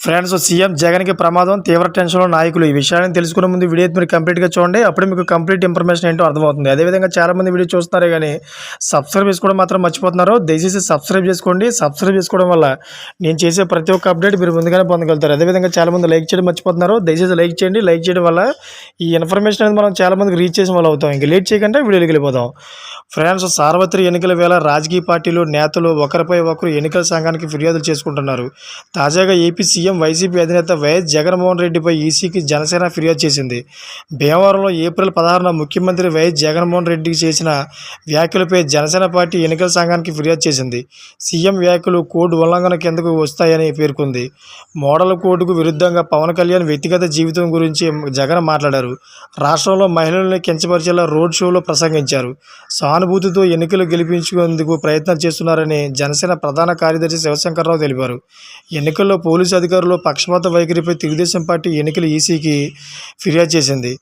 Friends CM జగన్కి ప్రమాదం తీవ్ర టెన్షన్లో నాయకులు. ఈ విషయాన్ని తెలుసుకునే ముందు వీడియో మీరు కంప్లీట్గా చూడండి. అప్పుడే మీకు కంప్లీట్ ఇన్ఫర్మేషన్ ఏంటో అర్థమవుతుంది. అదేవిధంగా చాలామంది వీడియో చూస్తున్నారే కానీ సబ్స్క్రైబ్ చేసుకోవడం మాత్రం మర్చిపోతున్నారు. దయచేసి సబ్స్క్రైబ్ చేసుకోండి. సబ్స్క్రైబ్ చేసుకోవడం వల్ల నేను చేసే ప్రతి ఒక్క అప్డేట్ మీరు ముందుగానే పొందగలుగుతారు. అదేవిధంగా చాలామంది లైక్ చేయడం మర్చిపోతున్నారు. దయచేసి లైక్ చేయండి. లైక్ చేయడం వల్ల ఈ ఇన్ఫర్మేషన్ అనేది మనం చాలామందికి రీచ్ చేసిన వాళ్ళు అవుతాం. ఇంక లేట్ చేయకుండా వీడియోకి వెళ్ళిపోదాం. ఫ్రెండ్స్ సార్వత్రిక ఎన్నికల వేళ రాజకీయ పార్టీలు నేతలు ఒకరిపై ఒకరు ఎన్నికల సంఘానికి ఫిర్యాదులు చేసుకుంటున్నారు. తాజాగా ఏపీ సీఎం వైసీపీ అధినేత వైఎస్ జగన్మోహన్ రెడ్డిపై ఈసీకి జనసేన ఫిర్యాదు చేసింది. భీమవరంలో ఏప్రిల్ పదహారున ముఖ్యమంత్రి వైఎస్ జగన్మోహన్ రెడ్డికి చేసిన వ్యాఖ్యలపై జనసేన పార్టీ ఎన్నికల సంఘానికి ఫిర్యాదు చేసింది. సీఎం వ్యాఖ్యలు కోడ్ ఉల్లంఘన కిందకు వస్తాయని పేర్కొంది. మోడల్ కోడ్కు విరుద్ధంగా పవన్ కళ్యాణ్ వ్యక్తిగత జీవితం గురించి జగన్ మాట్లాడారు. రాష్ట్రంలో మహిళల్ని కించపరిచేలా రోడ్ షోలో ప్రసంగించారు. సానుభూతితో ఎన్నికలు గెలిపించుకునేందుకు ప్రయత్నం చేస్తున్నారని జనసేన ప్రధాన కార్యదర్శి శివశంకర్రావు తెలిపారు. ఎన్నికల్లో పోలీసు అధికారులు పక్షపాత వైఖరిపై తెలుగుదేశం పార్టీ ఎన్నికల ఈసీకి ఫిర్యాదు చేసింది.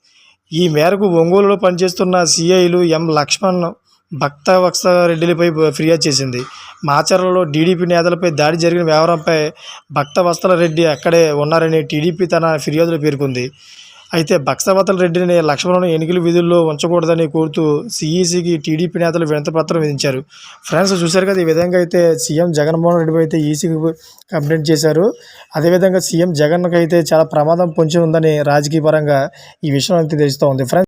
ఈ మేరకు ఒంగోలులో పనిచేస్తున్న సిఐలు ఎం లక్ష్మణ్ భక్త వత్సరెడ్డిలపై ఫిర్యాదు చేసింది. మాచర్లలో టీడీపీ నేతలపై దాడి జరిగిన వ్యవహారంపై భక్త వత్సల రెడ్డి అక్కడే ఉన్నారని టీడీపీ తన ఫిర్యాదులో పేర్కొంది. అయితే బక్సవతల రెడ్డిని లక్ష్మణుని ఎన్నికల విధుల్లో ఉంచకూడదని కోరుతూ సిఈసికి టీడీపీ నేతలు వినతిపత్రం విధించారు. ఫ్రెండ్స్ చూశారు కదా ఈ విధంగా అయితే సీఎం జగన్మోహన్ రెడ్డి అయితే ఈసీకి కంప్లైంట్ చేశారు. అదేవిధంగా సీఎం జగన్కి అయితే చాలా ప్రమాదం పొంచి ఉందని రాజకీయ పరంగా ఈ విషయం అయితే తెలుస్తూ ఉంది ఫ్రెండ్స్